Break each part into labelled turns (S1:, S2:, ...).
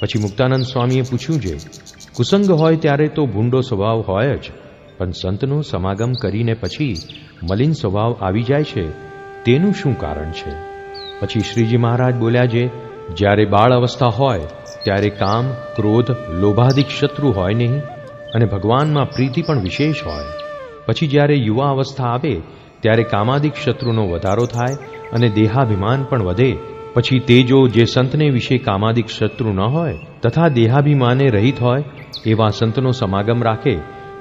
S1: પછી મુક્તાનંદ સ્વામીએ પૂછ્યું છે કુસંગ હોય ત્યારે તો ભૂંડો સ્વભાવ હોય જ, પણ સંતનો સમાગમ કરીને પછી મલિન સ્વભાવ આવી જાય છે, તેનું શું કારણ છે? પછી શ્રીજી મહારાજ બોલ્યા છે જ્યારે બાળ અવસ્થા હોય, ત્યારે કામ, ક્રોધ લોભાધિક શત્રુ હોય નહીં, અને ભગવાનમાં પ્રીતિ પણ વિશેષ હોય. પછી જ્યારે યુવા અવસ્થા આવે, ત્યારે કામાદિક શત્રુનો વધારો થાય અને દેહાભિમાન પણ વધે પછી તે જો જે સંતને વિશે કામાદિક શત્રુ ન હોય, તથા દેહાભિમાને રહિત હોય, એવા સંતનો સમાગમ રાખે,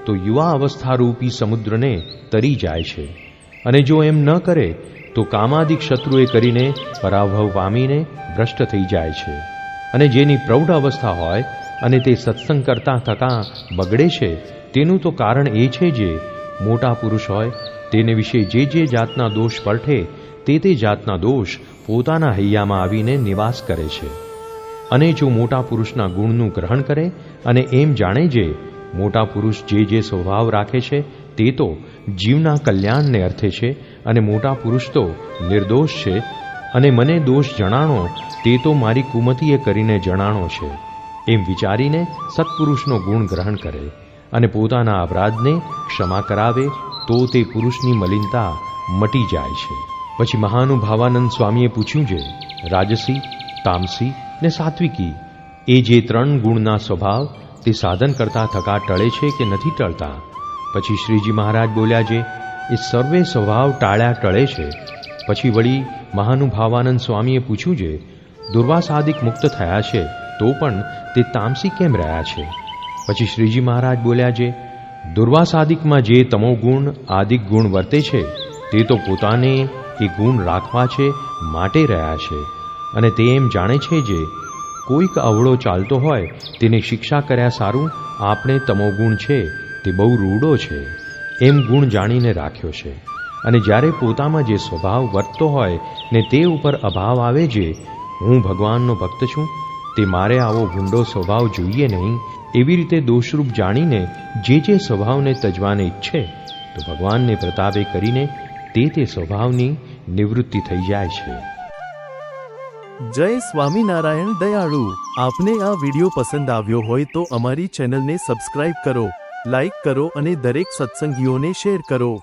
S1: તો યુવા અવસ્થારૂપી સમુદ્રને તરી જાય છે. અને જો એમ ન કરે, તો કામાદિક શત્રુએ કરીને પરાભવ પામીને ભ્રષ્ટ થઈ જાય છે. અને જેની પ્રૌઢ અવસ્થા હોય, અને તે સત્સંગ કરતાં થતાં બગડે છે, તેનું તો કારણ એ છે જે, મોટા પુરુષ હોય, તેને વિશે જે જે જાતના દોષ પરઠે તે તે જાતના દોષ પોતાના હૈયામાં આવીને નિવાસ કરે છે. અને જો મોટા પુરુષના ગુણનું ગ્રહણ કરે અને એમ જાણે જે, મોટા પુરુષ જે જે સ્વભાવ રાખે છે તે તો જીવના કલ્યાણને અર્થે છે અને મોટા પુરુષ તો નિર્દોષ છે. અને મને દોષ જણાણો તે તો મારી કુમતીએ કરીને જણાણો છે. એમ વિચારીને સત્પુરુષનો ગુણ ગ્રહણ કરે અને પોતાના અપરાધને ક્ષમા કરાવે તો તે પુરુષની મલિનતા મટી જાય છે. પછી મહાનુભાવાનંદ સ્વામીએ પૂછ્યું છે રાજસી, તામસી ને સાત્વિકી, એ જે ત્રણ ગુણના સ્વભાવ, તે સાધન કરતા થકા ટળે છે કે નથી ટળતા? પછી શ્રીજી મહારાજ બોલ્યા છે એ સર્વે સ્વભાવ ટાળ્યા ટળે છે. પછી વળી મહાનુભાવાનંદ સ્વામીએ પૂછ્યું છે દુર્વાસાદિક મુક્ત થયા છે, તો પણ તે તામસી કેમ રહ્યા છે? પછી શ્રીજી મહારાજ બોલ્યા છે દુર્વાસાદિકમાં જે તમોગુણ આદિક ગુણ વર્તે છે, તે તો પોતાને એ ગુણ રાખવા છે, માટે રહ્યા છે. અને તે એમ જાણે છે જે, કોઈક અવળો ચાલતો હોય, તેને શિક્ષા કર્યા સારું, આપણે તમોગુણ છે, તે બહુ રૂડો છે. એમ ગુણ જાણીને રાખ્યો છે. અને જ્યારે પોતામાં જે સ્વભાવ વર્તતો હોય, ને તે ઉપર અભાવ આવે જે, હું ભગવાનનો ભક્ત છું, તે મારે આવો ભૂંડો સ્વભાવ જોઈએ નહીં, એવી રીતે દોષરૂપ જાણીને જે જે સ્વભાવને તજવાને ઈચ્છે, તો ભગવાનને પ્રતાપે કરીને તે તે સ્વભાવની નિવૃત્તિ થઈ જાય છે.
S2: જય સ્વામિનારાયણ દયાળુ. આપને આ વિડિયો પસંદ આવ્યો હોય તો અમારી ચેનલને સબસ્ક્રાઇબ કરો, લાઇક કરો અને દરેક સત્સંગીઓને શેર કરો.